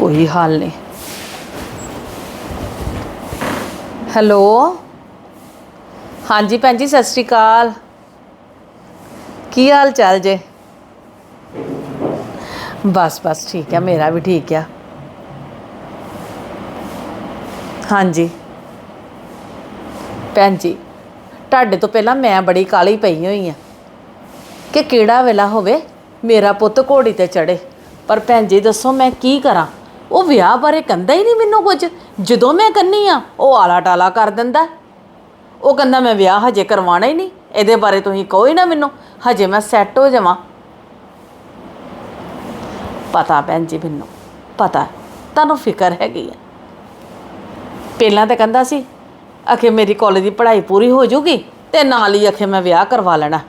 ਕੋਈ ਹਾਲ ਨਹੀਂ। ਹੈਲੋ? ਹਾਂਜੀ ਭੈਣ ਜੀ, ਸਤਿ ਸ਼੍ਰੀ ਅਕਾਲ। ਕੀ ਹਾਲ ਚਾਲ ਜੇ? ਬਸ ਬਸ ਠੀਕ ਆ, ਮੇਰਾ ਵੀ ਠੀਕ ਆ। ਹਾਂਜੀ। ਭੈਣ ਜੀ, ਤੁਹਾਡੇ ਤੋਂ ਪਹਿਲਾਂ ਮੈਂ ਬੜੀ ਕਾਲੀ ਪਈ ਹੋਈ ਆ ਕਿ ਕਿਹੜਾ ਵੇਲਾ ਹੋਵੇ ਮੇਰਾ ਪੁੱਤ ਘੋੜੀ ਤੇ ਚੜੇ ਪਰ ਭੈਣ ਜੀ, ਦੱਸੋ ਮੈਂ ਕੀ ਕਰਾਂ? ਉਹ ਵਿਆਹ ਬਾਰੇ ਕਹਿੰਦਾ ਹੀ ਨਹੀਂ ਮੈਨੂੰ ਕੁਝ। ਜਦੋਂ ਮੈਂ ਕੰਨੀ ਆ, ਉਹ ਆਲਾ ਟਾਲਾ ਕਰ ਦਿੰਦਾ। ਉਹ ਕਹਿੰਦਾ, ਮੈਂ ਵਿਆਹ ਹਜੇ ਕਰਵਾਉਣਾ ਹੀ ਨਹੀਂ। ਇਹਦੇ ਬਾਰੇ ਤੁਸੀਂ ਕਹੋ ਹੀ ਨਾ ਮੈਨੂੰ। ਹਜੇ ਮੈਂ ਸੈੱਟ ਹੋ ਜਾਵਾਂ। ਪਤਾ ਭੈਣ ਜੀ ਮੈਨੂੰ। ਪਤਾ ਤੁਹਾਨੂੰ ਫਿਕਰ ਹੈਗੀ ਆ ਪਹਿਲਾਂ ਤਾਂ ਕਹਿੰਦਾ ਸੀ, ਅਖੇ ਮੇਰੀ ਕਾਲਜ ਦੀ ਪੜ੍ਹਾਈ ਪੂਰੀ ਹੋ ਜੂਗੀ ਤੇ ਨਾਲ ਹੀ ਅਖੇ ਮੈਂ ਵਿਆਹ ਕਰਵਾ ਲੈਣਾ।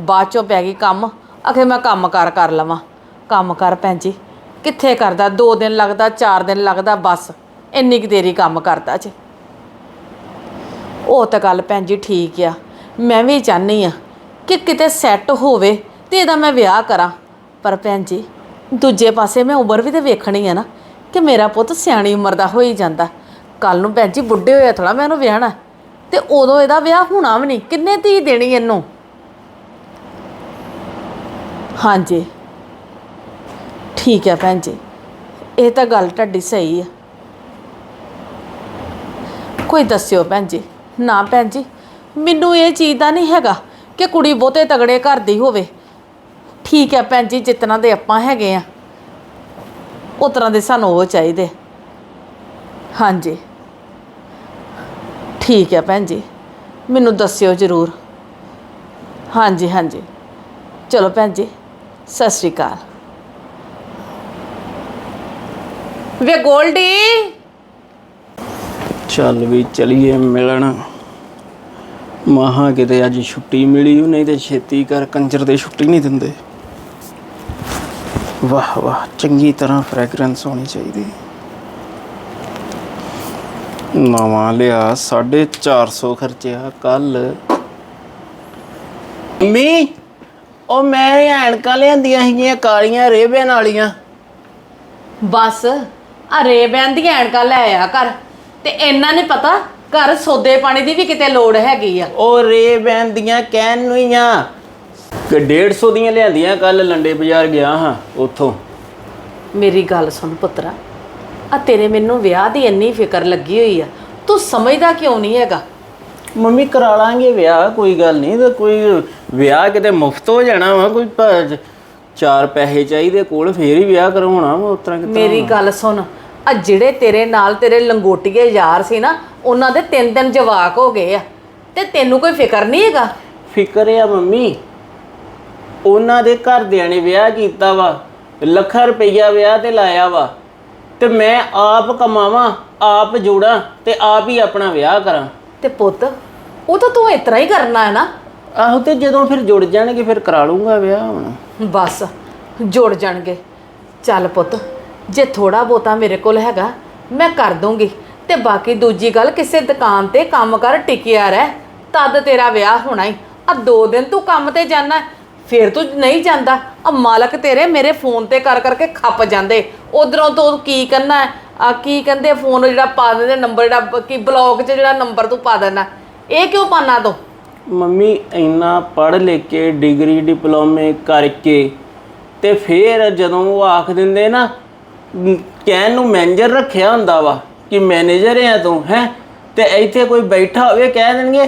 ਬਾਅਦ ਚੋਂ ਪੈ ਗਈ ਕੰਮ। ਅਖੇ ਮੈਂ ਕੰਮ ਕਾਰ ਕਰ ਲਵਾਂ। ਕੰਮ ਕਰ ਭੈਣ ਜੀ। ਕਿੱਥੇ ਕਰਦਾ? 2 ਦਿਨ ਲੱਗਦਾ 4 ਦਿਨ ਲੱਗਦਾ, ਬਸ। ਇੰਨੀ ਕੁ ਦੇਰੀ ਕੰਮ ਕਰਦਾ ਜੇ। ਉਹ ਤਾਂ ਗੱਲ ਭੈਣ ਜੀ ਠੀਕ ਆ। ਮੈਂ ਵੀ ਚਾਹਨੀ ਆ ਕਿ ਕਿਤੇ ਸੈੱਟ ਹੋਵੇ ਤੇ ਇਹਦਾ ਮੈਂ ਵਿਆਹ ਕਰਾਂ। ਪਰ ਭੈਣ ਜੀ, ਦੂਜੇ ਪਾਸੇ ਮੈਂ ਉਮਰ ਵੀ ਤੇ ਵੇਖਣੀ ਆ ਨਾ ਕਿ ਮੇਰਾ ਪੁੱਤ ਸਿਆਣੀ ਉਮਰ ਦਾ ਹੋਈ ਜਾਂਦਾ। ਕੱਲ ਨੂੰ ਭੈਣ ਜੀ ਬੁੱਢੇ ਹੋਇਆ ਥੋੜਾ ਮੈਂ ਉਹਨੂੰ ਵਿਆਹਣਾ। ਤੇ ਉਦੋਂ ਇਹਦਾ ਵਿਆਹ ਹੋਣਾ ਵੀ ਨਹੀਂ। ਕਿੰਨੇ ਧੀ ਦੇਣੀ ਇਹਨੂੰ? ਹਾਂਜੀ। ਠੀਕ ਹੈ ਭੈਣ ਜੀ। ਇਹ ਤਾਂ ਗੱਲ ਤੁਹਾਡੀ ਸਹੀ ਆ ਕੋਈ ਦੱਸਿਓ ਭੈਣ ਜੀ। ਨਾ ਭੈਣ ਜੀ, ਮੈਨੂੰ ਇਹ ਚੀਜ਼ ਦਾ ਨਹੀਂ ਹੈਗਾ ਕਿ ਕੁੜੀ ਬਹੁਤੇ ਤਗੜੇ ਘਰ ਦੀ ਹੋਵੇ। ਠੀਕ ਹੈ ਭੈਣ ਜੀ, ਜਿਤਨਾ ਦੇ ਆਪਾਂ ਹੈਗੇ ਆ ਉਸ ਤਰ੍ਹਾਂ ਦੇ ਸਾਨੂੰ ਉਹ ਚਾਹੀਦੇ। ਹਾਂਜੀ। ਠੀਕ ਹੈ ਭੈਣ ਜੀ, ਮੈਨੂੰ ਦੱਸਿਓ ਜ਼ਰੂਰ। ਹਾਂਜੀ ਹਾਂਜੀ। ਚਲੋ ਭੈਣ ਜੀ, ਸਤਿ ਸ਼੍ਰੀ ਅਕਾਲ। ਵੇ ਗੋਲਡੀ। ਚੱਲ ਵੀ ਚਲੀਏ ਮਿਲਣ। ਮਹਾ ਕਿਤੇ ਅੱਜ ਛੁੱਟੀ ਮਿਲੀ ਓ, ਨਹੀਂ ਤੇ ਛੇਤੀ ਕਰ ਕੰਜਰ ਦੇ ਛੁੱਟੀ ਨਹੀਂ ਦਿੰਦੇ। ਵਾਹ ਵਾਹ ਚੰਗੀ ਤਰ੍ਹਾਂ ਫ੍ਰੈਗਰੈਂਸ ਹੋਣੀ ਚਾਹੀਦੀ। ਨਵਾਂ ਲਿਆ 450 ਖਰਚਿਆ ਕੱਲ। ਮੀ ਉਹ ਮੈਂ ਐਨਕਾਂ ਲਿਆਂਦੀਆਂ ਸੀਗੀਆਂ ਕਾਲੀਆਂ ਰੇਬਨ ਵਾਲੀਆਂ ਬਸ। ਆ ਰੇਬੈਨ ਦੀ ਐਨਕਾਂ ਲੈ ਆ ਕਰ ਤੇ ਇਹਨਾਂ ਨੇ ਪਤਾ ਘਰ ਸੋਦੇ ਪਾਣੀ ਦੀ ਵੀ ਕਿਤੇ ਲੋੜ ਹੈਗੀ ਆ। ਉਹ ਰੇਬੈਨ ਦੀਆਂ ਕਹਿਣ ਨੂੰ ਹੀ ਆ। ਕਿ 150 ਦੀਆਂ ਲਿਆਂਦੀਆਂ ਕੱਲ ਲੰਡੇ ਬਾਜ਼ਾਰ ਗਿਆ ਹਾਂ ਉੱਥੋਂ। ਮੇਰੀ ਗੱਲ ਸੁਣ ਪੁੱਤਰਾ ਆ ਤੇਰੇ ਮੈਨੂੰ ਵਿਆਹ ਦੀ ਇੰਨੀ ਫਿਕਰ ਲੱਗੀ ਹੋਈ ਆ। ਤੂੰ ਸਮਝਦਾ ਕਿਉਂ ਨਹੀਂ ਹੈਗਾ? ਮੰਮੀ ਕਰਾ ਲਾਂਗੇ ਵਿਆਹ ਕੋਈ ਗੱਲ ਨਹੀਂ। ਤੇ ਕੋਈ ਵਿਆਹ ਕਿਤੇ ਮੁਫਤ ਹੋ ਜਾਣਾ ਵਾ ਕੋਈ ਚਾਰ ਪੈਸੇ ਚਾਹੀਦੇ ਕੋਲ ਫੇਰ ਹੀ ਵਿਆਹ ਕਰਵਾਉਣਾ ਵਾ ਉਤਰਾ ਕਿਤੇ ਮੇਰੀ ਗੱਲ ਸੁਣ ਆ ਜਿਹੜੇ ਤੇਰੇ ਨਾਲ ਤੇਰੇ ਲੰਗੋਟੀਏ ਯਾਰ ਸੀ ਨਾ ਉਹਨਾਂ ਦੇ ਤਿੰਨ ਦਿਨ ਜਵਾਕ ਹੋ ਗਏ ਆ ਤੇ ਤੈਨੂੰ ਕੋਈ ਫਿਕਰ ਨਹੀਂ ਹੈਗਾ? ਫਿਕਰ ਆ ਮੰਮੀ ਉਹਨਾਂ ਦੇ ਘਰਦਿਆਂ ਨੇ ਵਿਆਹ ਕੀਤਾ ਵਾ ਲੱਖਾਂ ਰੁਪਈਆ ਵਿਆਹ ਤੇ ਲਾਇਆ ਵਾ ਤੇ ਮੈਂ ਆਪ ਕਮਾਵਾਂ ਆਪ ਜੋੜਾਂ ਤੇ ਆਪ ਹੀ ਆਪਣਾ ਵਿਆਹ ਕਰਾਂ। ਤੇ ਪੁੱਤ ਉਹ ਤਾਂ ਤੂੰ ਇਤਰਾ ਹੀ ਕਰਨਾ ਹੈ ਨਾ ਆਹੋ ਤੇ ਜਦੋਂ ਫਿਰ ਜੁੜ ਜਾਣਗੇ, ਫਿਰ ਕਰਾ ਲੂੰਗਾ ਵਿਆਹ ਹੁਣ। ਬਸ, ਜੁੜ ਜਾਣਗੇ। ਚੱਲ ਪੁੱਤ, ਜੇ ਥੋੜਾ ਬੋਤਾ ਮੇਰੇ ਕੋਲ ਹੈਗਾ, ਮੈਂ ਕਰ ਦੂੰਗੀ ਤੇ ਬਾਕੀ ਦੂਜੀ ਗੱਲ, ਕਿਸੇ ਦੁਕਾਨ ਤੇ ਕੰਮ ਕਰ, ਟਿਕਿਆ ਰਹਿ। ਤਦ ਤੇਰਾ ਵਿਆਹ ਹੋਣਾ ਹੀ ਆ ਦੋ ਦਿਨ ਤੂੰ ਕੰਮ ਤੇ ਜਾਣਾ ਫਿਰ ਤੂੰ ਨਹੀਂ ਜਾਂਦਾ। ਆ ਮਾਲਕ ਤੇਰੇ ਮੇਰੇ ਫੋਨ ਤੇ ਕਰ ਕਰਕੇ ਖੱਪ ਜਾਂਦੇ। ਉਧਰੋਂ ਤੂੰ ਕੀ ਕਰਨਾ? ਆ ਕੀ ਕਹਿੰਦੇ, ਫੋਨ ਜਿਹੜਾ ਪਾ ਦਿੰਦੇ, ਨੰਬਰ ਜਿਹੜਾ ਬ- ਕੀ ਬਲੌਗ 'ਚ ਜਿਹੜਾ ਨੰਬਰ ਤੂੰ ਪਾ ਦੇਣਾ ਇਹ ਕਿਉਂ ਪਾਣਾ ਤੂੰ? ਮੰਮੀ ਇੰਨਾ ਪੜ੍ਹ ਲਿਖ ਕੇ ਡਿਗਰੀ ਡਿਪਲੋਮੇ ਕਰਕੇ ਤੇ ਫੇਰ ਜਦੋਂ ਉਹ ਆਖ ਦਿੰਦੇ ਨਾ ਮ, ਕਹਿਣ ਨੂੰ ਮੈਨੇਜਰ ਰੱਖਿਆ ਹੁੰਦਾ ਵਾ ਕਿ ਮੈਨੇਜਰ ਆ ਤੂੰ ਹੈ? ਤੇ ਇੱਥੇ ਕੋਈ ਬੈਠਾ ਹੋਵੇ ਕਹਿ ਦੇਣਗੇ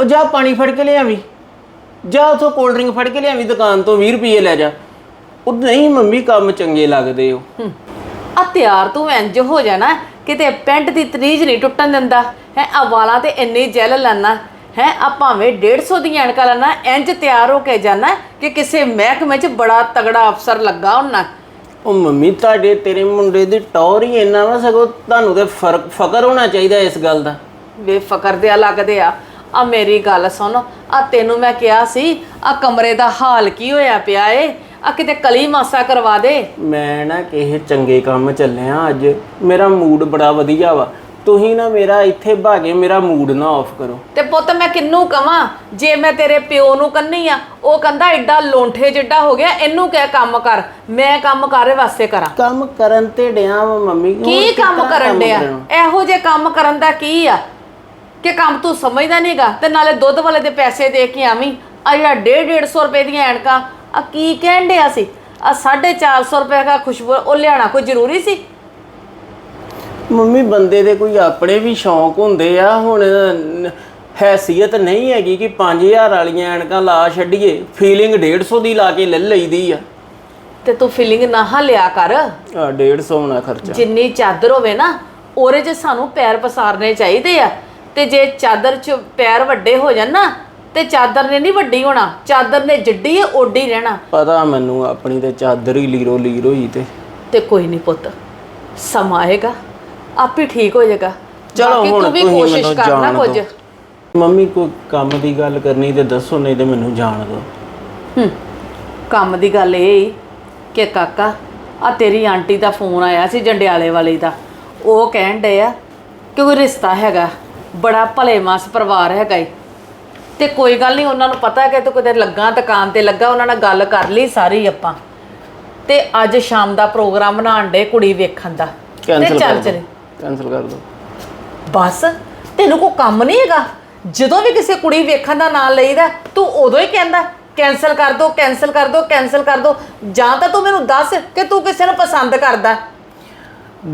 ਉਹ ਜਾ ਪਾਣੀ ਫੜ ਕੇ ਲਿਆਵੀਂ। ਜਾ ਉਥੋਂ ਕੋਲਡ ਡਰਿੰਕ ਫੜ ਕੇ ਲਿਆਵੀਂ ਦੁਕਾਨ ਤੋਂ 20 ਰੁਪਏ ਲੈ ਜਾ। ਉਹ ਨਹੀਂ ਮੰਮੀ ਕੰਮ ਚੰਗੇ ਲੱਗਦੇ ਉਹ। ਆ ਤਿਆਰ ਤੂੰ ਇੰਜ ਹੋ ਜਾਣਾ ਕਿਤੇ ਪੈਂਟ ਦੀ ਤਰੀਜ ਨਹੀਂ ਟੁੱਟਣ ਦਿੰਦਾ। ਹੈ ਆ ਵਾਲਾਂ ਤੇ ਇੰਨੀ ਜੈਲ ਲਾਨਾ। ਹੈ ਆ ਭਾਵੇਂ 150 ਦੀਆਂ ਐਨਕਾਂ ਲਾਨਾ ਇੰਜ ਤਿਆਰ ਹੋ ਕੇ ਜਾਣਾ ਕਿ ਕਿਸੇ ਮਹਿਕਮੇ 'ਚ ਬੜਾ ਤਗੜਾ ਅਫਸਰ ਲੱਗਾ ਹੁੰਨਾ ਉਹ ਮੰਮੀ ਤੁਹਾਡੇ ਤੇਰੇ ਮੁੰਡੇ ਦੀ ਟੌਰ ਹੀ ਇੰਨਾ ਵਾ ਸਗੋਂ ਤੁਹਾਨੂੰ ਤੇ ਫ਼ਰਕ ਫਕਰ ਹੋਣਾ ਚਾਹੀਦਾ ਇਸ ਗੱਲ ਦਾ। ਬੇਫਕਰ ਦੇ ਲੱਗਦੇ ਆ। ਆ ਮੇਰੀ ਗੱਲ ਸੁਣ ਆ ਤੈਨੂੰ ਮੈਂ ਕਿਹਾ ਸੀ ਆ ਕਮਰੇ ਦਾ ਹਾਲ ਕੀ ਹੋਇਆ ਪਿਆ ਏ? ਆ ਕਿਤੇ ਕਲੀ ਮਾਸਾ ਕਰਵਾ ਦੇ। ਮੈਂ ਨਾ ਕਿਸੇ ਚੰਗੇ ਕੰਮ ਚੱਲਿਆ ਅੱਜ। ਮੇਰਾ ਮੂਡ ਬੜਾ ਵਧੀਆ ਵਾ। ਤੁਸੀਂ ਨਾ ਮੇਰਾ ਇੱਥੇ ਭਾਗੇ ਮੇਰਾ ਮੂਡ ਨਾ ਆਫ ਕਰੋ। ਤੇ ਪੁੱਤ ਮੈਂ ਕਿੰਨੂੰ ਕਵਾਂ? ਜੇ ਮੈਂ ਤੇਰੇ ਪਿਓ ਨੂੰ ਕੰਨੀ ਆ ਉਹ ਕਹਿੰਦਾ ਐਡਾ ਲੋਂਠੇ ਜਿੱਡਾ ਹੋ ਗਿਆ ਇਹਨੂੰ ਕਹਿ ਕੰਮ ਕਰ ਮੈਂ ਕੰਮ ਕਾਰੇ ਵਾਸਤੇ ਕਰਾਂ? ਕੰਮ ਕਰਨ ਤੇ ਡਿਆ ਵਾ ਮੰਮੀ ਕੀ ਕੰਮ ਕਰਨ ਡਿਆ? ਇਹੋ ਜੇ ਕੰਮ ਕਰਨ ਦਾ ਕੀ ਆ? ਕਿ ਕੰਮ ਤੂੰ ਸਮਝਦਾ ਨਹੀਂਗਾ ਤੇ ਨਾਲੇ ਦੁੱਧ ਵਾਲੇ ਦੇ ਪੈਸੇ ਦੇ ਕੇ ਆਵੀਂ ਆ ਜਿਹੜਾ 150 ਰੁਪਏ ਦੀਆਂ ਐਨਕਾਂ ਆ ਕੀ ਕਹਿਣ ਡਿਆ ਸੀ? ਆ 450 ਰੁਪਏ ਦਾ ਖੁਸ਼ਬੂ ਉਹ ਲਿਆਣਾ ਕੋਈ ਜ਼ਰੂਰੀ ਸੀ? ਮੰਮੀ ਬੰਦੇ ਦੇ ਕੋਈ ਆਪਣੇ ਵੀ ਸ਼ੌਂਕ ਹੁੰਦੇ ਆ ਹੁਣ ਨ- ਹੈਸੀਅਤ ਨਹੀਂ ਹੈਗੀ ਕਿ 5000 ਵਾਲੀਆਂ ਐਨਕਾਂ ਲਾ ਛੱਡੀਏ ਫੀਲਿੰਗ 150 ਦੀ ਲਾ ਕੇ ਲੈ ਲਈਦੀ ਆ। ਤੇ ਤੂੰ ਫੀਲਿੰਗ ਨਾ ਹਾ ਲਿਆ ਕਰ। ਆ 150 ਹੋਣਾ ਖਰਚਾ। ਜਿੰਨੀ ਚਾਦਰ ਹੋਵੇ ਨਾ ਉਹਦੇ 'ਚ ਸਾਨੂੰ ਪੈਰ ਪਸਾਰਨੇ ਚਾਹੀਦੇ ਆ। ਤੇ ਜੇ ਚਾਦਰ 'ਚ ਪੈਰ ਵੱਡੇ ਹੋ ਜਾਣ ਨਾ ਤੇ ਚਾਦਰ ਨੇ ਨਹੀਂ ਵੱਡੀ ਹੋਣਾ ਚਾਦਰ ਨੇ ਜਿੱਡੀ ਓਡੀ ਰਹਿਣਾ। ਪਤਾ ਮੈਨੂੰ ਆਪਣੀ ਤੇ ਚਾਦਰ ਹੀ ਲੀਰੋ ਲੀਰ ਹੋਈ ਤੇ। ਤੇ ਕੋਈ ਨਹੀਂ ਪੁੱਤ ਸਮਾਂ ਆਏਗਾ। ਆਪੇ ਠੀਕ ਹੋ ਜਾਏਗਾ। ਚਲੋ ਬਾਕੀ ਹੁਣ ਤੂੰ ਵੀ ਤੁਸੀਂ ਕੋਸ਼ਿਸ਼ ਮੈਨੂੰ ਕਰਨਾ ਜਾਣ ਕੁਝ। ਦਿਓ। ਮੰਮੀ ਕੋਈ ਕੰਮ ਦੀ ਗੱਲ ਕਰਨੀ ਤੇ ਦੱਸੋ ਨਹੀਂ ਤੇ ਮੈਨੂੰ ਜਾਣ ਦਿਓ। ਹੂੰ ਕੰਮ ਦੀ ਗੱਲ ਇਹ ਈ ਕਿ ਕਾਕਾ ਆ ਤੇਰੀ ਆਂਟੀ ਦਾ ਫੋਨ ਆਇਆ ਸੀ ਜੰਡਿਆਲੇ ਵਾਲੀ ਦਾ। ਉਹ ਕਹਿਣ ਡਏ ਆ ਕਿ ਕੋਈ ਰਿਸ਼ਤਾ ਹੈਗਾ ਬੜਾ ਭਲੇ ਮਾਸ ਪਰਿਵਾਰ ਹੈਗਾ ਈ। ਤੇ ਕੋਈ ਗੱਲ ਨਹੀਂ ਉਹਨਾਂ ਨੂੰ ਪਤਾ ਹੈ ਕਿ ਤੂੰ ਕਿਤੇ ਲੱਗਾ ਦੁਕਾਨ ਤੇ ਲੱਗਾ ਉਹਨਾਂ ਨਾਲ ਗੱਲ ਕਰ ਲਈ ਸਾਰੀ ਆਪਾਂ। ਤੇ ਅੱਜ ਸ਼ਾਮ ਦਾ ਪ੍ਰੋਗਰਾਮ ਬਣਾਉਣ ਡੇ ਕੁੜੀ ਵੇਖਣ ਦਾ। ਤੇ ਕਰ ਚਲੇ। ਦਿਓ ਕੈਨਸਲ ਕਰ ਦਿਓ। ਬਸ ਤੈਨੂੰ ਕੋਈ ਕੰਮ ਨਹੀਂ ਹੈਗਾ? ਜਦੋਂ ਵੀ ਕਿਸੇ ਕੁੜੀ ਵੇਖਣ ਦਾ ਨਾਂ ਲਈਦਾ ਤੂੰ ਉਦੋਂ ਹੀ ਕਹਿੰਦਾ ਕੈਨਸਲ ਕਰ ਦੋ ਕੈਨਸਲ ਕਰ ਦੋ ਕੈਨਸਲ ਕਰ ਦੋ ਜਾਂ ਤਾਂ ਤੂੰ ਮੈਨੂੰ ਦੱਸ ਕਿ ਤੂੰ ਕਿਸੇ ਨੂੰ ਪਸੰਦ ਕਰਦਾ।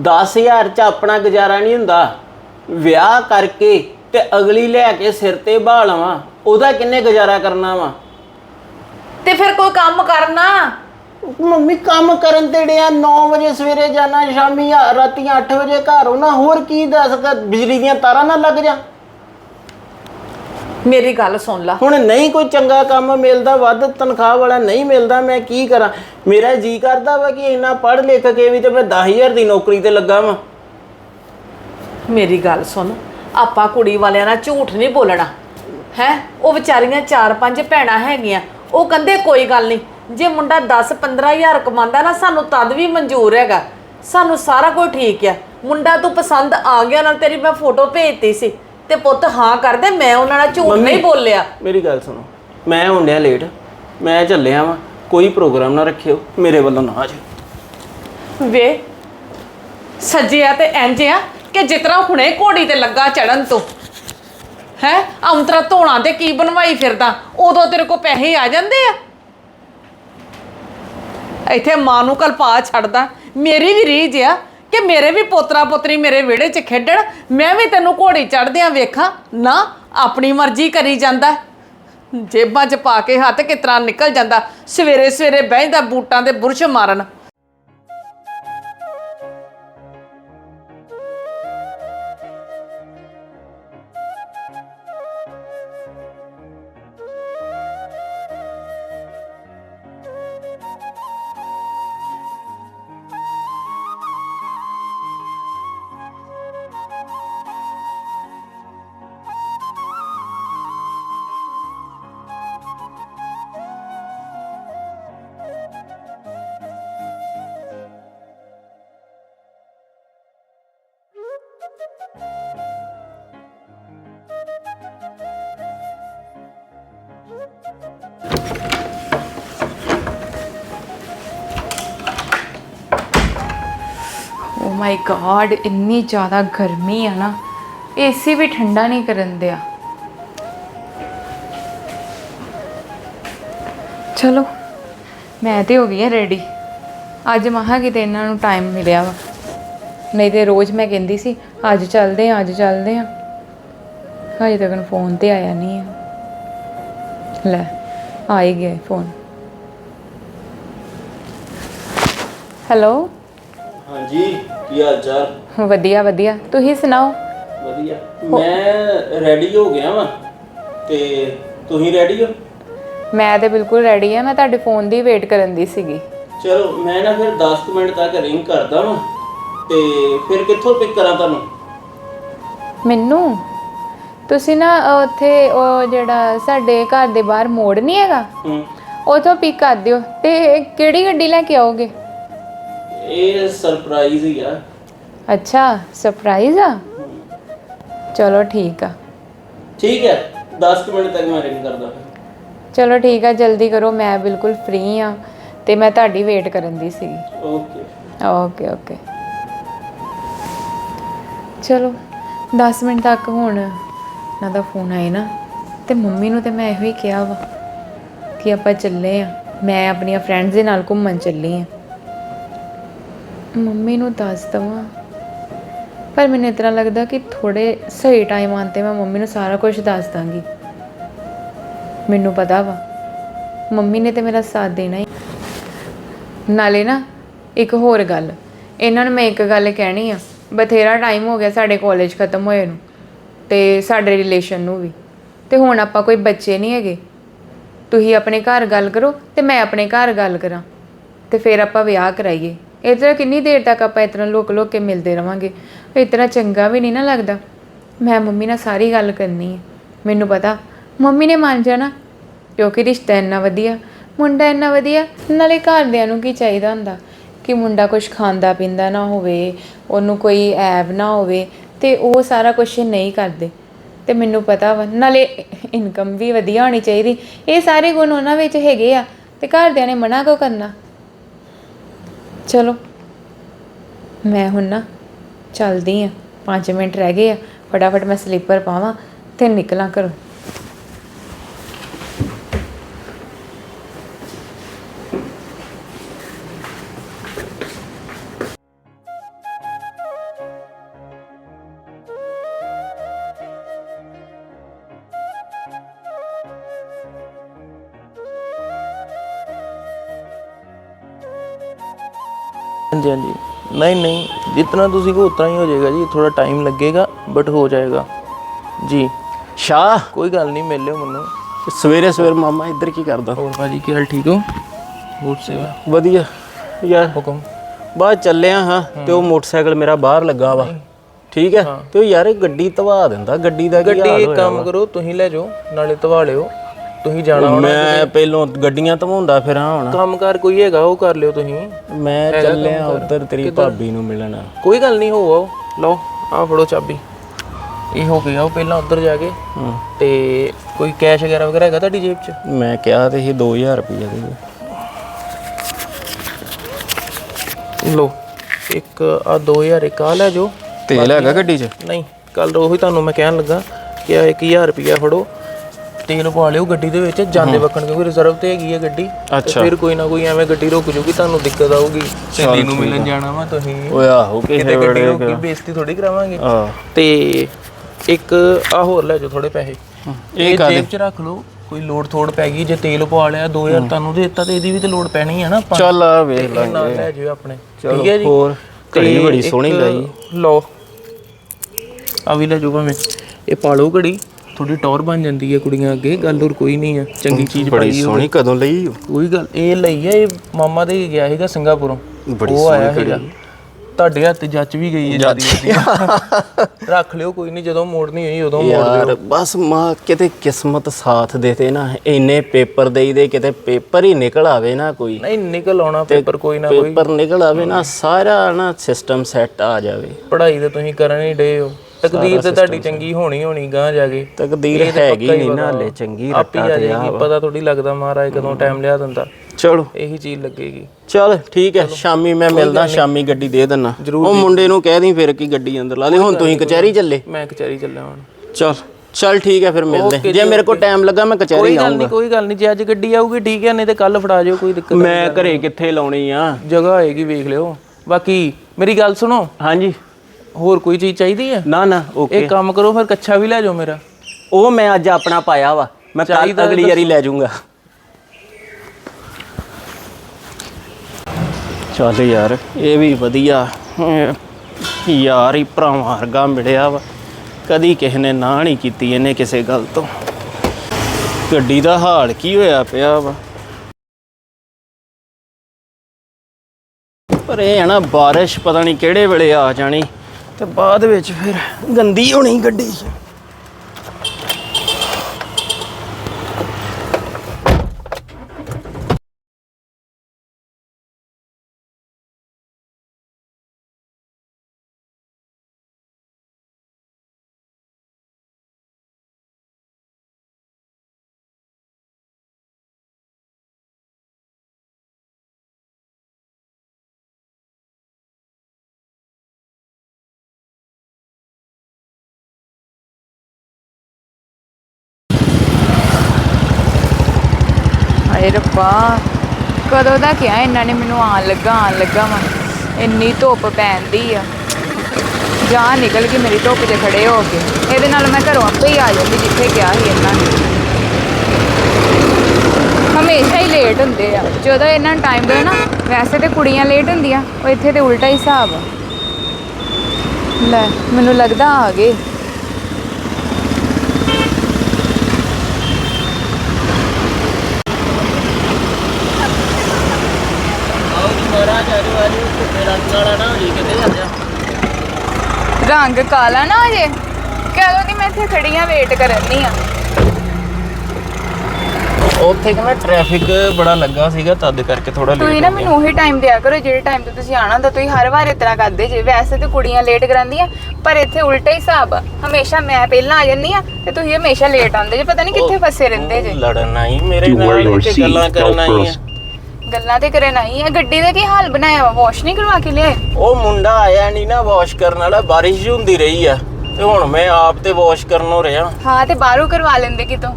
10000 ਚ ਆਪਣਾ ਗੁਜ਼ਾਰਾ ਨਹੀਂ ਹੁੰਦਾ। ਵਿਆਹ ਕਰਕੇ ਤੇ ਅਗਲੀ ਲੈ ਕੇ ਸਿਰ ਤੇ ਬਾਹ ਲਵਾਂ ਉਹਦਾ ਕਿੰਨੇ ਗੁਜ਼ਾਰਾ ਕਰਨਾ ਵਾ? ਤੇ ਫਿਰ ਕੋਈ ਕੰਮ ਕਰਨਾ? ਮੰਮੀ ਕੰਮ ਕਰਨ ਤੇ ਡਿਆ 9 ਵਜੇ ਸਵੇਰੇ ਜਾਣਾ ਸ਼ਾਮੀ ਆ- ਰਾਤੀ 8 ਵਜੇ ਘਰ ਆਉਣਾ ਹੋਰ ਕੀ ਦੱਸ ਕਰ ਬਿਜਲੀ ਦੀਆਂ ਤਾਰਾਂ ਨਾ ਲੱਗ ਜਾ ਮੇਰੀ ਗੱਲ ਸੁਣ ਲਾ। ਹੁਣ ਨਹੀਂ ਕੋਈ ਚੰਗਾ ਕੰਮ ਮਿਲਦਾ ਵੱਧ ਤਨਖਾਹ ਵਾਲਾ ਨਹੀਂ ਮਿਲਦਾ ਮੈਂ ਕੀ ਕਰਾਂ? ਮੇਰਾ ਜੀ ਕਰਦਾ ਵਾ ਕਿ ਇੰਨਾ ਪੜ੍ਹ ਲਿਖ ਕੇ ਵੀ ਤੇ ਮੈਂ 10000 ਦੀ ਨੌਕਰੀ ਤੇ ਲੱਗਾ ਵਾਂ। ਮੇਰੀ ਗੱਲ ਸੁਣ ਆਪਾਂ ਕੁੜੀ ਵਾਲਿਆਂ ਨਾਲ ਝੂਠ ਨਹੀਂ ਬੋਲਣਾ। ਹੈ? ਉਹ ਵਿਚਾਰੀਆਂ ਚਾਰ ਪੰਜ ਭੈਣਾਂ ਹੈਗੀਆਂ ਉਹ ਕਹਿੰਦੇ ਕੋਈ ਗੱਲ ਨਹੀਂ। ਜੇ ਮੁੰਡਾ 10 15000 ਕਮਾਉਂਦਾ ਨਾ ਸਾਨੂੰ ਤਦ ਵੀ ਮਨਜ਼ੂਰ ਹੈਗਾ। ਸਾਨੂੰ ਸਾਰਾ ਕੁਝ ਠੀਕ ਆ। ਮੁੰਡਾ ਤੂੰ ਪਸੰਦ ਆ ਗਿਆ ਨਾ ਤੇਰੀ ਮੈਂ ਫੋਟੋ ਭੇਜਤੀ ਸੀ। ਤੇ ਪੁੱਤ ਹਾਂ ਕਰਦੇ ਮੈਂ ਉਹਨਾਂ ਨਾਲ ਝੂਠ ਨਹੀਂ ਬੋਲਿਆ। ਮੇਰੀ ਗੱਲ ਸੁਣੋ। ਮੈਂ ਹੁੰਦਿਆ ਲੇਟ ਮੈਂ ਚੱਲਿਆ ਵਾਂ। ਕੋਈ ਪ੍ਰੋਗਰਾਮ ਨਾ ਰੱਖਿਓ। ਮੇਰੇ ਵੱਲੋਂ ਨਾ ਜਾਓ ਵੇ ਸੱਜਿਆ ਤੇ ਇੰਜ ਆ ਕਿ ਜਿਤਨਾ ਹੁਣੇ ਘੋੜੀ ਤੇ ਲੱਗਾ ਚੜਨ ਤੋਂ। ਹੈ? ਅੰਤਰਾ ਧੋਣਾ ਤੇ ਕੀ ਬਣਵਾਈ ਫਿਰਦਾ? ਉਦੋਂ ਤੇਰੇ ਕੋ ਪੈਸੇ ਆ ਜਾਂਦੇ ਆ? ਇੱਥੇ ਮਾਂ ਨੂੰ ਕਲਪਾ ਛੱਡਦਾ। ਮੇਰੀ ਵੀ ਰੀਝ ਆ ਕਿ ਮੇਰੇ ਵੀ ਪੋਤਰਾ ਪੋਤਰੀ ਮੇਰੇ ਵਿਹੜੇ 'ਚ ਖੇਡਣ। ਮੈਂ ਵੀ ਤੈਨੂੰ ਘੋੜੀ ਚੜਦਿਆਂ ਵੇਖਾਂ। ਨਾ, ਆਪਣੀ ਮਰਜ਼ੀ ਕਰੀ ਜਾਂਦਾ। ਜੇਬਾਂ 'ਚ ਪਾ ਕੇ ਹੱਥ ਕਿਤਰਾ ਨਿਕਲ ਜਾਂਦਾ। ਸਵੇਰੇ ਸਵੇਰੇ ਬਹਿੰਦਾ ਬੂਟਾਂ ਦੇ ਬੁਰਸ਼ ਮਾਰਨ। ਮਾਈ ਗॉड ਇੰਨੀ ਜ਼ਿਆਦਾ ਗਰਮੀ ਆ ਨਾ ਏਸੀ ਵੀ ਠੰਡਾ ਨਹੀਂ ਕਰਨ ਦਿਆ। ਚਲੋ, ਮੈਂ ਤੇ ਹੋ ਗਈ ਆ ਰੈਡੀ ਅੱਜ ਮਹਾ ਕਿਤੇ ਇਹਨਾਂ ਨੂੰ ਟਾਈਮ ਮਿਲਿਆ ਵਾ। ਨਹੀਂ ਤੇ ਰੋਜ਼ ਮੈਂ ਕਹਿੰਦੀ ਸੀ, ਅੱਜ ਚੱਲਦੇ ਆ, ਅੱਜ ਚੱਲਦੇ ਆ। ਹਜੇ ਤੱਕ ਫੋਨ ਤੇ ਆਇਆ ਨਹੀਂ ਆ। ਲੈ, ਆ ਹੀ ਗਿਆ ਫੋਨ ਹੈਲੋ ਹਾਂਜੀ। ਕੀ ਹਾਲ ਚਾਲ? ਵਧੀਆ ਵਧੀਆ। ਤੁਸੀਂ ਸੁਣਾਓ? ਵਧੀਆ। ਮੈਂ ਰੈਡੀ ਹੋ ਗਿਆ ਵਾਂ ਤੇ ਤੁਸੀਂ ਰੈਡੀ ਹੋ? ਮੈਂ ਤੇ ਬਿਲਕੁਲ ਰੈਡੀ ਆ। ਮੈਂ ਤੁਹਾਡੇ ਫੋਨ ਦੀ ਵੇਟ ਕਰਨ ਦੀ ਸੀਗੀ। ਚਲੋ ਮੈਂ ਨਾ ਫਿਰ 10 ਕੁ ਮਿੰਟ ਤੱਕ ਰਿੰਗ ਕਰਦਾ ਵਾਂ ਤੇ ਫਿਰ ਕਿੱਥੋਂ ਪਿਕ ਕਰਾਂ ਤੁਹਾਨੂੰ? ਮੈਨੂੰ? ਤੁਸੀਂ ਨਾ ਅਹ, ਉੱਥੇ ਉਹ ਜਿਹੜਾ ਸਾਡੇ ਘਰ ਦੇ ਬਾਹਰ ਮੋੜ ਨਹੀਂ ਹੈਗਾ? ਹੂੰ। ਉਥੋਂ ਪਿਕ ਕਰ ਦਿਓ। ਤੇ ਕਿਹੜੀ ਗੱਡੀ ਲੈ ਕੇ ਆਓਗੇ? ਇਹ ਸਰਪ੍ਰਾਈਜ਼ ਹੀ ਆ। ਅੱਛਾ ਸਰਪ੍ਰਾਈਜ਼ ਆ? ਚਲੋ ਠੀਕ ਆ। ਠੀਕ ਹੈ 10 ਮਿੰਟ ਤੱਕ ਮੈਂ ਰਿੰਗ ਕਰਦਾ। ਚਲੋ ਠੀਕ ਆ ਜਲਦੀ ਕਰੋ ਮੈਂ ਬਿਲਕੁਲ ਫ੍ਰੀ ਆ ਤੇ ਮੈਂ ਤੁਹਾਡੀ ਵੇਟ ਕਰਨ ਦੀ ਸੀਗੀ। ਓਕੇ ਓਕੇ ਓਕੇ ਚਲੋ 10 ਮਿੰਟ ਤੱਕ ਹੁਣ ਨਾ ਦਾ ਫੋਨ ਆਏ ਨਾ ਤੇ ਮੰਮੀ ਨੂੰ ਤੇ ਮੈਂ ਇਹੋ ਹੀ ਕਿਹਾ ਵਾ ਕਿ ਆਪਾਂ ਚੱਲੇ ਆ। ਮੈਂ ਆਪਣੀਆਂ ਫਰੈਂਡਸ ਦੇ ਨਾਲ ਘੁੰਮਣ ਚੱਲੀ ਆ। ਮੰਮੀ ਨੂੰ ਦੱਸ ਦਵਾਂ। ਪਰ ਮੈਨੂੰ ਇਤਨਾ ਲੱਗਦਾ ਕਿ ਥੋੜੇ ਸਹੀ ਟਾਈਮ ਆਉਣ ਤੇ ਮੈਂ ਮੰਮੀ ਨੂੰ ਸਾਰਾ ਕੁਝ ਦੱਸ ਦਾਂਗੀ। ਮੈਨੂੰ ਪਤਾ ਵਾ, ਮੰਮੀ ਨੇ ਤੇ ਮੇਰਾ ਸਾਥ ਦੇਣਾ ਹੀ। ਨਾਲੇ ਨਾ, ਇੱਕ ਹੋਰ ਗੱਲ, ਇਹਨਾਂ ਨੂੰ ਮੈਂ ਇੱਕ ਗੱਲ ਕਹਿਣੀ ਆ, ਬਥੇਰਾ ਟਾਈਮ ਹੋ ਗਿਆ ਸਾਡੇ ਕਾਲਜ ਖਤਮ ਹੋਏ ਨੂੰ, ਤੇ ਸਾਡੇ ਰਿਲੇਸ਼ਨ ਨੂੰ ਵੀ। ਤੇ ਹੁਣ ਆਪਾਂ ਕੋਈ ਬੱਚੇ ਨਹੀਂ ਹੈਗੇ। ਤੁਸੀਂ ਆਪਣੇ ਘਰ ਗੱਲ ਕਰੋ, ਤੇ ਮੈਂ ਆਪਣੇ ਘਰ ਗੱਲ ਕਰਾਂ, ਤੇ ਫਿਰ ਆਪਾਂ ਵਿਆਹ ਕਰਾਈਏ। ਇਸ ਕਿੰਨੀ ਦੇਰ ਤੱਕ ਆਪਾਂ ਇਤਨਾ ਲੋਕ ਲੋਕ ਕੇ ਮਿਲਦੇ ਰਵਾਂਗੇ? ਇਤਨਾ ਚੰਗਾ ਵੀ ਨਹੀਂ ਨਾ ਲੱਗਦਾ। ਮੈਂ ਮੰਮੀ ਨਾਲ ਸਾਰੀ ਗੱਲ ਕਰਨੀ ਹੈ। ਮੈਨੂੰ ਪਤਾ, ਮੰਮੀ ਨੇ ਮੰਨ ਜਾਣਾ, ਕਿਉਂਕਿ ਰਿਸ਼ਤਾ ਇੰਨਾ ਵਧੀਆ, ਮੁੰਡਾ ਇੰਨਾ ਵਧੀਆ, ਨਾਲੇ ਘਰਦਿਆਂ ਨੂੰ ਕੀ ਚਾਹੀਦਾ ਹੁੰਦਾ? ਕਿ ਮੁੰਡਾ ਕੁਝ ਖਾਂਦਾ ਪੀਂਦਾ ਨਾ ਹੋਵੇ, ਉਹਨੂੰ ਕੋਈ ਐਬ ਨਾ ਹੋਵੇ, ਤੇ ਉਹ ਸਾਰਾ ਕੁਝ ਨਹੀਂ ਕਰਦੇ। ਤੇ ਮੈਨੂੰ ਪਤਾ ਵਾ, ਨਾਲੇ ਇਨਕਮ ਵੀ ਵਧੀਆ ਹੋਣੀ ਚਾਹੀਦੀ। ਇਹ ਸਾਰੇ ਗੁਣ ਉਹਨਾਂ ਵਿੱਚ ਹੈਗੇ ਆ, ਤੇ ਘਰਦਿਆਂ ਨੇ ਮਨਾ ਕਿਉਂ ਕਰਨਾ? ਚਲੋ। ਮੈਂ ਹੁਣ ਨਾ ਚੱਲਦੀ ਆ। 5 ਮਿੰਟ ਰਹਿ ਗਏ ਆ। ਫਟਾਫਟ ਮੈਂ ਸਲੀਪਰ ਪਾਵਾਂ ਤੇ ਨਿਕਲਾਂ ਘਰੋਂ। जितना तुसी को उतना ही हो जाएगा जी थोड़ा टाइम लगेगा बट हो जाएगा जी ਸ਼ਾਹ कोई गल नहीं मिल लियो मनु ਸਵੇਰੇ ਸਵੇਰ ਮਾਮਾ ਇੱਧਰ ਕੀ ਕਰਦਾ और भाजी की हाल ठीक हो बूट सेवा ਵਧੀਆ ਯਾਰ हुक्म ਬਾਅਦ ਚੱਲਿਆ ਹਾਂ ਤੇ ਉਹ ਮੋਟਰਸਾਈਕਲ ਮੇਰਾ ਬਾਹਰ ਲੱਗਾ ਵਾ ਠੀਕ ਹੈ ਤੇ ਉਹ ਯਾਰ ਇਹ ਗੱਡੀ ਧਵਾ ਦਿੰਦਾ ਗੱਡੀ ਦਾ ਕੀ ਗੱਡੀ ਹਾਲ ਇੱਕ ਹੋਇਆ ਕੰਮ ਕਰੋ ਤੁਸੀਂ ਲੈ ਜਾਓ ਨਾਲੇ ਧਵਾ ਲਿਓ ਤੁਸੀਂ ਜਾਣਾ ਹੋਣਾ ਮੈਂ ਪਹਿਲੋਂ ਗੱਡੀਆਂ ਧਵਾਉਂਦਾ ਫਿਰਾਂ ਹੁਣ। ਕੰਮਕਾਰ ਕੋਈ ਹੈਗਾ ਉਹ ਕਰ ਲਿਓ ਤੁਸੀਂ। ਮੈਂ ਚੱਲਿਆ ਉਧਰ ਤੇਰੀ ਭਾਬੀ ਨੂੰ ਮਿਲਣ। ਕੋਈ ਗੱਲ ਨਹੀਂ ਹੋ ਆਓ। ਲਓ ਆਹ ਫੜੋ ਚਾਬੀ। ਇਹ ਹੋ ਗਿਆ ਉਹ ਪਹਿਲਾਂ ਉੱਧਰ ਜਾ ਕੇ। ਤੇ ਕੋਈ ਕੈਸ਼ ਵਗੈਰਾ ਵਗੈਰਾ ਹੈਗਾ ਤੁਹਾਡੀ ਜੇਬ 'ਚ? ਮੈਂ ਕਿਹਾ ਤੇ ਇਹ 2000 ਰੁਪਏ ਦੇ ਲਓ ਇੱਕ ਆ 2000 ਇੱਕ ਆ ਲੈ ਜਾਓ। ਤੇਲ ਹੈਗਾ ਗੱਡੀ 'ਚ? ਨਹੀਂ ਕੱਲ ਉਹੀ ਤੁਹਾਨੂੰ ਮੈਂ ਕਹਿਣ ਲੱਗਾ ਕਿ ਆ 1000 ਰੁਪਿਆ ਫੜੋ। ਤੇਲ ਪਾ ਲਿਓ ਗੱਡੀ ਦੇ ਵਿੱਚ ਜਾਂਦੇ ਵਕਣ ਕਿਉਂਕਿ ਰਿਜ਼ਰਵ ਤੇ ਹੈਗੀ ਹੈ ਗੱਡੀ ਤੇ ਅੱਛਾ। ਫਿਰ ਕੋਈ ਨਾ ਕੋਈ ਐਵੇਂ ਗੱਡੀ ਰੁਕ ਜੂਗੀ ਤੁਹਾਨੂੰ ਦਿੱਕਤ ਆਊਗੀ। ਸਹੇਲੀ ਨੂੰ ਮਿਲਣ ਜਾਣਾ ਵਾ ਤੁਸੀਂ। ਓਏ ਆਹੋ ਕਿਤੇ ਕਿਸੇ ਗੱਡੀ ਵੇਲੇ ਰੋਕੀ ਬੇਇੱਜ਼ਤੀ ਥੋੜੀ ਕਰਾਵਾਂਗੇ। ਆ ਤੇ ਇੱਕ ਆ ਹੋਰ ਲੈ ਜਾਓ ਥੋੜੇ ਪੈਸੇ। ਇਹ ਜੇਬ 'ਚ ਰੱਖ ਲਓ ਕੋਈ ਲੋੜ ਥੋੜ ਪੈ ਗਈ ਜੇ ਤੇਲ ਪਵਾ ਲਿਆ 2000 ਤੁਹਾਨੂੰ ਦੇ ਦਿੱਤਾ ਤੇ ਇਹਦੀ ਵੀ ਤੇ ਲੋੜ ਪੈਣੀ ਹੈ ਨਾ ਆਪਾਂ। ਚੱਲ ਆ ਵੇਖ ਇਹ ਲਾਂਗੇ। ਨਾਲ ਲੈ ਜਿਓ ਆਪਣੇ। ਠੀਕ ਹੈ ਜੀ? ਹੋਰ। ਘੜੀ ਤੇ ਬੜੀ ਸੋਹਣੀ ਇੱਕ ਲਾਈ। ਲਓ। ਆ ਵੀ ਲੈ ਜਾਓ ਭਾਵੇਂ ਇਹ ਪਾ ਲਓ ਘੜੀ ਥੋੜੀ ਟੌਰ ਬਣ ਜਾਂਦੀ ਹੈ ਕੁੜੀਆਂ ਅੱਗੇ ਗੱਲ ਹੋਰ ਕੋਈ ਨਹੀਂ ਹੈ ਚੰਗੀ ਚੀਜ਼ ਬੜੀ ਪਾਈ ਹੋਵੇ। ਸੋਹਣੀ ਕਦੋਂ ਲਈ? ਕੋਈ ਗੱਲ ਇਹ ਲਈ ਹੈ ਇਹ ਮਾਮਾ ਦੇ ਗਿਆ ਸੀਗਾ ਸਿੰਗਾਪੁਰੋਂ। ਬੜੀ ਉਹ ਆਇਆ ਤੁਹਾਡੇ ਹੱਥ ਜੱਚ ਵੀ ਗਈ ਹੈ ਜਿਆਦੀ ਰੱਖ ਲਿਓ ਕੋਈ ਨਹੀਂ ਜਦੋਂ ਮੋੜਨੀ ਹੋਈ ਉਦੋਂ ਮੋੜ ਦਿਓ ਯਾਰ ਬਸ ਮਾਂ ਕਿਤੇ ਕਿਸਮਤ ਸਾਥ ਦੇਤੇ ਨਾ ਇੰਨੇ ਪੇਪਰ ਦੇਈ ਦੇ ਕਿਤੇ ਪੇਪਰ ਹੀ ਨਿਕਲ ਆਵੇ ਨਾ ਕੋਈ। ਨਹੀਂ ਨਿਕਲ ਆਉਣਾ ਪੇਪਰ ਕੋਈ ਨਾ ਕੋਈ। ਪੇਪਰ ਨਿਕਲ ਆਵੇ ਨਾ ਸਾਰਾ ਨਾ ਸਿਸਟਮ ਸੈੱਟ ਆ ਜਾਵੇ। ਪੜ੍ਹਾਈ ਤੇ ਤੁਸੀਂ ਕਰਨ ਹੀ ਡੇ ਹੋ। ਤਕਦੀਰ ਤੇ ਤੁਹਾਡੀ ਚੰਗੀ ਹੋਣੀ ਹੋਣੀ ਗਾਂ ਜਾ ਕੇ। ਤਕਦੀਰ ਹੈਗੀ ਨਹੀਂ ਨਾ ਹਲੇ ਚੰਗੀ ਰੱਟਾ ਤੇ ਆ ਜਾਏਗੀ ਪਤਾ ਥੋੜੀ ਲੱਗਦਾ ਮਹਾਰਾਜ ਕਦੋਂ ਟਾਈਮ ਲਿਆ ਦਿੰਦਾ। ਚਲੋ। ਇਹੀ ਚੀਜ਼ ਲੱਗੇਗੀ। ਚਲ ਠੀਕ ਹੈ ਸ਼ਾਮੀ ਮੈਂ ਮਿਲਦਾ ਸ਼ਾਮੀ ਗੱਡੀ ਦੇ ਦਿੰਨਾ। ਉਹ ਮੁੰਡੇ ਨੂੰ ਕਹਿ ਦੀ ਫਿਰ ਕੀ ਗੱਡੀ ਅੰਦਰ ਲਾ ਦੇ। ਹੁਣ ਤੁਸੀਂ ਕਚਹਿਰੀ ਚੱਲੇ? ਮੈਂ ਕਚਹਿਰੀ ਚੱਲਿਆ ਹੁਣ। ਚਲ ਚਲ ਠੀਕ ਹੈ ਫਿਰ ਮਿਲਦੇ। ਜੇ ਮੇਰੇ ਕੋਲ ਟਾਈਮ ਲੱਗਾ ਮੈਂ ਕਚਹਿਰੀ ਕੋਈ ਗੱਲ ਆਉਂਗਾ ਨਹੀਂ ਕੋਈ ਗੱਲ ਨਹੀਂ। ਜੇ ਅੱਜ ਗੱਡੀ ਆਊਗੀ ਠੀਕ ਹੈ ਨਹੀਂ ਤੇ ਕੱਲ ਫੜਾ ਜਿਓ ਕੋਈ ਦਿੱਕਤ ਮੈਂ ਘਰੇ ਕਿੱਥੇ ਲਾਉਣੀ ਆ? ਜਗ੍ਹਾ ਹੋਏਗੀ ਵੇਖ ਲਿਓ। ਬਾਕੀ ਮੇਰੀ ਗੱਲ ਸੁਣੋ। ਹਾਂਜੀ। ਹੋਰ ਕੋਈ ਚੀਜ਼ ਚਾਹੀਦੀ ਹੈ? ਨਾ ਨਾ ਓਕੇ ਇੱਕ ਕੰਮ ਕਰੋ ਫਿਰ ਕੱਛਾ ਵੀ ਲੈ ਜਾਓ ਮੇਰਾ। ਉਹ ਮੈਂ ਅੱਜ ਆਪਣਾ ਪਾਇਆ ਵਾ। ਮੈਂ ਕੱਲ ਚਾਹੀਦਾ ਅਗਲੀ ਵਾਰੀ ਲੈ ਜਾਊਂਗਾ। ਚੱਲ ਯਾਰ ਇਹ ਵੀ ਵਧੀਆ। ਯਾਰ ਹੀ ਭਰਾਵਾਂ ਵਰਗਾ ਮਿਲਿਆ ਵਾ। ਕਦੀ ਕਿਸੇ ਨੇ ਨਾ ਨਹੀਂ ਕੀਤੀ ਇਹਨੇ ਕਿਸੇ ਗੱਲ ਤੋਂ। ਗੱਡੀ ਦਾ ਹਾਲ ਕੀ ਹੋਇਆ ਪਿਆ ਵਾ? ਪਰ ਇਹ ਹੈ ਨਾ ਬਾਰਿਸ਼ ਪਤਾ ਨਹੀਂ ਕਿਹੜੇ ਵੇਲੇ ਆ ਜਾਣੀ। ਤੇ ਬਾਅਦ ਵਿੱਚ ਫਿਰ ਗੰਦੀ ਹੋਣੀ ਗੱਡੀ ਹਾਏ ਰੱਬਾ, ਕਦੋਂ ਦਾ ਕਿਹਾ ਇਹਨਾਂ ਨੇ ਮੈਨੂੰ ਆਣ ਲੱਗਾ ਆਣ ਲੱਗਾ ਵਾ। ਇੰਨੀ ਧੁੱਪ ਪੈਂਦੀ ਆ। ਜਾਨ ਨਿਕਲ ਗਈ ਮੇਰੀ ਧੁੱਪ 'ਚ ਖੜੇ ਹੋ ਕੇ। ਇਹਦੇ ਨਾਲ ਮੈਂ ਘਰੋਂ ਆਪੇ ਹੀ ਆ ਜਾਂਦੀ ਜਿੱਥੇ ਗਿਆ ਸੀ ਇਹਨਾਂ ਨੇ। ਹਮੇਸ਼ਾ ਹੀ ਲੇਟ ਹੁੰਦੇ ਆ। ਜਦੋਂ ਇਹਨਾਂ ਨੂੰ ਟਾਈਮ ਦਿਓ ਨਾ, ਵੈਸੇ ਤੇ ਕੁੜੀਆਂ ਲੇਟ ਹੁੰਦੀਆਂ, ਉਹ ਇੱਥੇ ਤੇ ਉਲਟਾ ਹੀ ਹਿਸਾਬ ਆ। ਲੈ, ਮੈਨੂੰ ਲੱਗਦਾ ਆ ਗਏ। ਰੰਗ ਵਾਲਾ ਨਾ ਹੋ ਜੀ ਕਿੱਥੇ ਜਾਂਦੇ ਆ? ਰੰਗ ਕਾਲਾ ਨਾ ਹੋ ਜੇ ਕਦੋਂ ਦੀ ਮੈਂ ਇੱਥੇ ਖੜੀ ਆ ਵੇਟ ਕਰਨੀ ਆ। ਉੱਥੇ ਕਿ ਨਾ ਟ੍ਰੈਫਿਕ ਬੜਾ ਲੱਗਾ ਸੀਗਾ ਤਦ ਕਰਕੇ ਥੋੜਾ ਤੁਸੀਂ ਨਾ ਮੈਨੂੰ ਉਹੀ ਟਾਈਮ ਦਿਆ ਕਰੋ ਜਿਹੜੇ ਟਾਈਮ ਤੇ ਤੁਸੀਂ ਆਣਾ ਹੁੰਦਾ ਤੁਸੀਂ ਹਰ ਵਾਰ ਇਤਨਾ ਕਰਦੇ ਜੇ। ਵੈਸੇ ਤੇ ਕੁੜੀਆਂ ਲੇਟ ਕਰਾਂਦੀਆਂ ਪਰ ਇੱਥੇ ਉਲਟਾ ਹੀ ਹਿਸਾਬ ਆ। ਹਮੇਸ਼ਾ ਮੈਂ ਪਹਿਲਾਂ ਆ ਜੰਨੀ ਆ ਤੇ ਤੁਸੀਂ ਹਮੇਸ਼ਾ ਲੇਟ ਆਉਂਦੇ ਜੇ ਪਤਾ ਨਹੀਂ ਕਿੱਥੇ ਫਸੇ ਰਹਿੰਦੇ ਜੇ। ਲੜਨ ਆਈ ਮੇਰੇ ਨਾਲ ਇੱਥੇ ਗੱਲਾਂ ਕਰਨ ਆਈ ਆ. ਗੱਲਾਂ ਤੇ ਕਰਨ ਆਈ ਆ ਗੱਡੀ ਦਾ ਕੀ ਹਾਲ ਬਣਾਇਆ ਵਾ? ਵਾਸ਼ ਨਹੀਂ ਕਰਵਾ ਕੇ ਲਿਆਏ? ਉਹ ਮੁੰਡਾ ਆਇਆ ਨਹੀਂ ਨਾ ਵਾਸ਼ ਕਰਨ ਵਾਲਾ ਬਾਰਿਸ਼ ਹੁੰਦੀ ਰਹੀ ਆ। ਤੇ ਹੁਣ ਮੈਂ ਆਪ ਤੇ ਵਾਸ਼ ਕਰਨੋਂ ਰਿਹਾ। ਹਾਂ ਤੇ ਬਾਹਰੋਂ ਕਰਵਾ ਲੈਂਦੇ ਕਿਤੋਂ?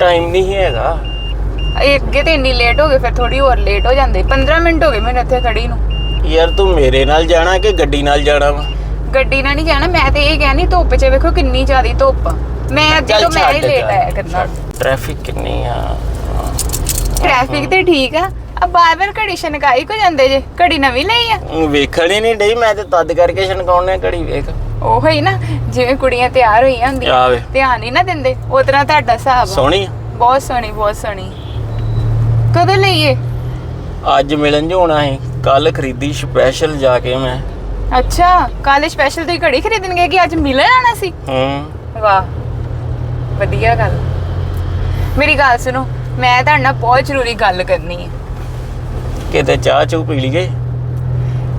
ਟਾਈਮ ਨਹੀਂ ਹੈਗਾ। ਇਹ ਅੱਗੇ ਤੇ ਇੰਨੀ ਲੇਟ ਹੋ ਗਏ ਫਿਰ ਥੋੜੀ ਹੋਰ ਲੇਟ ਹੋ ਜਾਂਦੇ। 15 ਮਿੰਟ ਹੋ ਗਏ ਮੈਨੂੰ ਇੱਥੇ ਖੜੀ ਨੂੰ। ਯਾਰ ਤੂੰ ਮੇਰੇ ਨਾਲ ਜਾਣਾ ਕਿ ਗੱਡੀ ਨਾਲ ਜਾਣਾ ਵਾ? ਗੱਡੀ ਨਾਲ ਨਹੀਂ ਜਾਣਾ ਮੈਂ ਤੇ ਇਹ ਕਹਿਣੀ ਧੁੱਪ 'ਚ ਵੇਖੋ ਕਿੰਨੀ ਜ਼ਿਆਦੀ ਧੁੱਪ ਆ। ਮੈਂ ਅੱਗੇ ਤੋਂ ਮੈਂ ਹੀ ਲੇਟ ਆਇਆ ਕਰਨਾ। ਟ੍ਰੈਫਿਕ ਕਿੰਨੀ ਆ। ਟ੍ਰੈਫਿਕ ਤੇ ਠੀਕ ਆ ਆ ਬਾਰ ਬਾਰ ਘੜੀ ਸ਼ਨਕਾਈ ਕੋ ਜਾਂਦੇ ਜੇ ਘੜੀ ਨਵੀਂ ਲਈ ਆ। ਊਂ ਵੇਖਣ ਹੀ ਨਹੀਂ ਡਈ ਮੈਂ ਤੇ ਤਦ ਕਰਕੇ ਛਣਕਾਉਣੇ ਘੜੀ ਵੇਖ। ਉਹ ਹੀ ਨਾ ਜਿਵੇਂ ਕੁੜੀਆਂ ਤਿਆਰ ਹੋਈਆਂ ਹੁੰਦੀਆਂ ਆਵੇ। ਧਿਆਨ ਨਹੀਂ ਨਾ ਦਿੰਦੇ ਤਰ੍ਹਾਂ ਤੁਹਾਡਾ ਹਿਸਾਬ ਆ। ਸੋਹਣੀ ਆ। ਬਹੁਤ ਸੋਹਣੀ ਬਹੁਤ ਸੋਹਣੀ। ਕਦੋਂ ਲਈਏ? ਅੱਜ ਮਿਲਣ ਜੋ ਹੋਣਾ ਹੈ ਕੱਲ ਖਰੀਦੀ ਸਪੈਸ਼ਲ ਜਾ ਕੇ ਮੈਂ। ਅੱਛਾ ਕੱਲ ਸਪੈਸ਼ਲ ਤੁਸੀਂ ਘੜੀ ਖਰੀਦਣ ਗਏ ਕਿ ਅੱਜ ਮਿਲਣ ਆਣਾ ਸੀ? ਹੂੰ। ਵਾਹ ਵਧੀਆ ਗੱਲ। ਮੇਰੀ ਗੱਲ ਸੁਣੋ ਮੈਂ ਤੁਹਾਡੇ ਨਾਲ ਬਹੁਤ ਜ਼ਰੂਰੀ ਗੱਲ ਕਰਨੀ ਹੈ ਕਿਤੇ ਚਾਹ ਚੂ ਪੀ ਲਈਏ?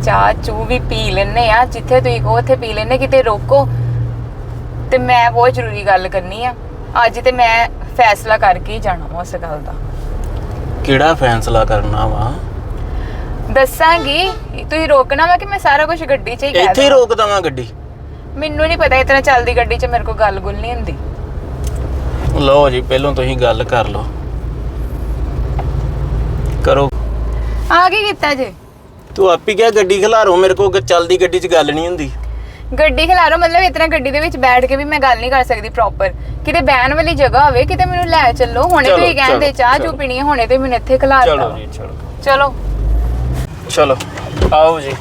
ਚਾਹ ਚੂ ਵੀ ਪੀ ਲੈਨੇ ਆ ਜਿੱਥੇ ਤੁਸੀਂ ਕਹੋ ਉੱਥੇ ਪੀ ਲੈਨੇ ਕਿਤੇ ਰੋਕੋ। ਤੇ ਮੈਂ ਬਹੁਤ ਜ਼ਰੂਰੀ ਗੱਲ ਕਰਨੀ ਆ। ਅੱਜ ਤੇ ਮੈਂ ਫੈਸਲਾ ਕਰਕੇ ਹੀ ਜਾਣਾ ਉਸ ਗੱਲ ਦਾ। ਕਿਹੜਾ ਫੈਸਲਾ ਕਰਨਾ ਵਾ? ਦੱਸਾਂਗੀ ਤੁਸੀਂ ਰੋਕਣਾ ਵਾ ਕਿ ਮੈਂ ਸਾਰਾ ਕੁਝ ਗੱਡੀ 'ਚ ਹੀ ਕਹਿ ਇੱਥੇ ਹੀ? ਰੋਕ ਦਵਾਂ ਗੱਡੀ? ਮੈਨੂੰ ਨਹੀਂ ਪਤਾ ਇਤਨਾ ਚੱਲਦੀ ਗੱਡੀ 'ਚ ਮੇਰੇ ਕੋਲ ਗੱਲ ਗੁੱਲ ਨਹੀਂ ਹੁੰਦੀ। ਲਓ ਜੀ ਪਹਿਲਾਂ ਤੁਸੀਂ ਗੱਲ ਕਰ ਲਓ। ਕਰੋ। ਆ ਕੀ ਕੀਤਾ ਜੇ? ਤੂੰ ਆਪ ਕਿਹਾ ਗੱਡੀ ਖਿਲਾਰੋ ਮੇਰੇ ਕੋਲ ਚੱਲਦੀ ਗੱਡੀ 'ਚ ਗੱਲ ਨਹੀਂ ਹੁੰਦੀ। ਗੱਡੀ ਖਿਲਾਰੋ ਮਤਲਬ ਇਤਨਾ ਗੱਡੀ ਦੇ ਵਿੱਚ ਬੈਠ ਕੇ ਵੀ ਮੈਂ ਗੱਲ ਨਹੀਂ ਕਰ ਸਕਦੀ ਪ੍ਰੋਪਰ ਕਿਤੇ ਬਹਿਣ ਵਾਲੀ ਜਗ੍ਹਾ ਹੋਵੇ ਕਿਤੇ ਮੈਨੂੰ ਲੈ ਚੱਲੋ। ਹੁਣੇ ਚਲੋ, ਤੁਸੀਂ ਕਹਿੰਦੇ ਚਲੋ, ਚਾਹ ਚਲੋ। ਚੂ ਪੀਣੀ ਹੈ ਹੁਣੇ ਤੇ ਮੈਨੂੰ ਇੱਥੇ ਖਿਲਾਰ ਚਲੋ ਦਿਓ। ਜੀ ਚਲੋ। ਚਲੋ। ਚਲੋ ਆਓ ਜੀ।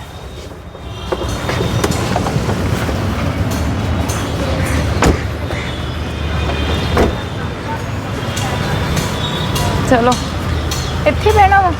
ਚਲੋ। ਇੱਥੇ ਬਹਿਣਾ ਵਾ।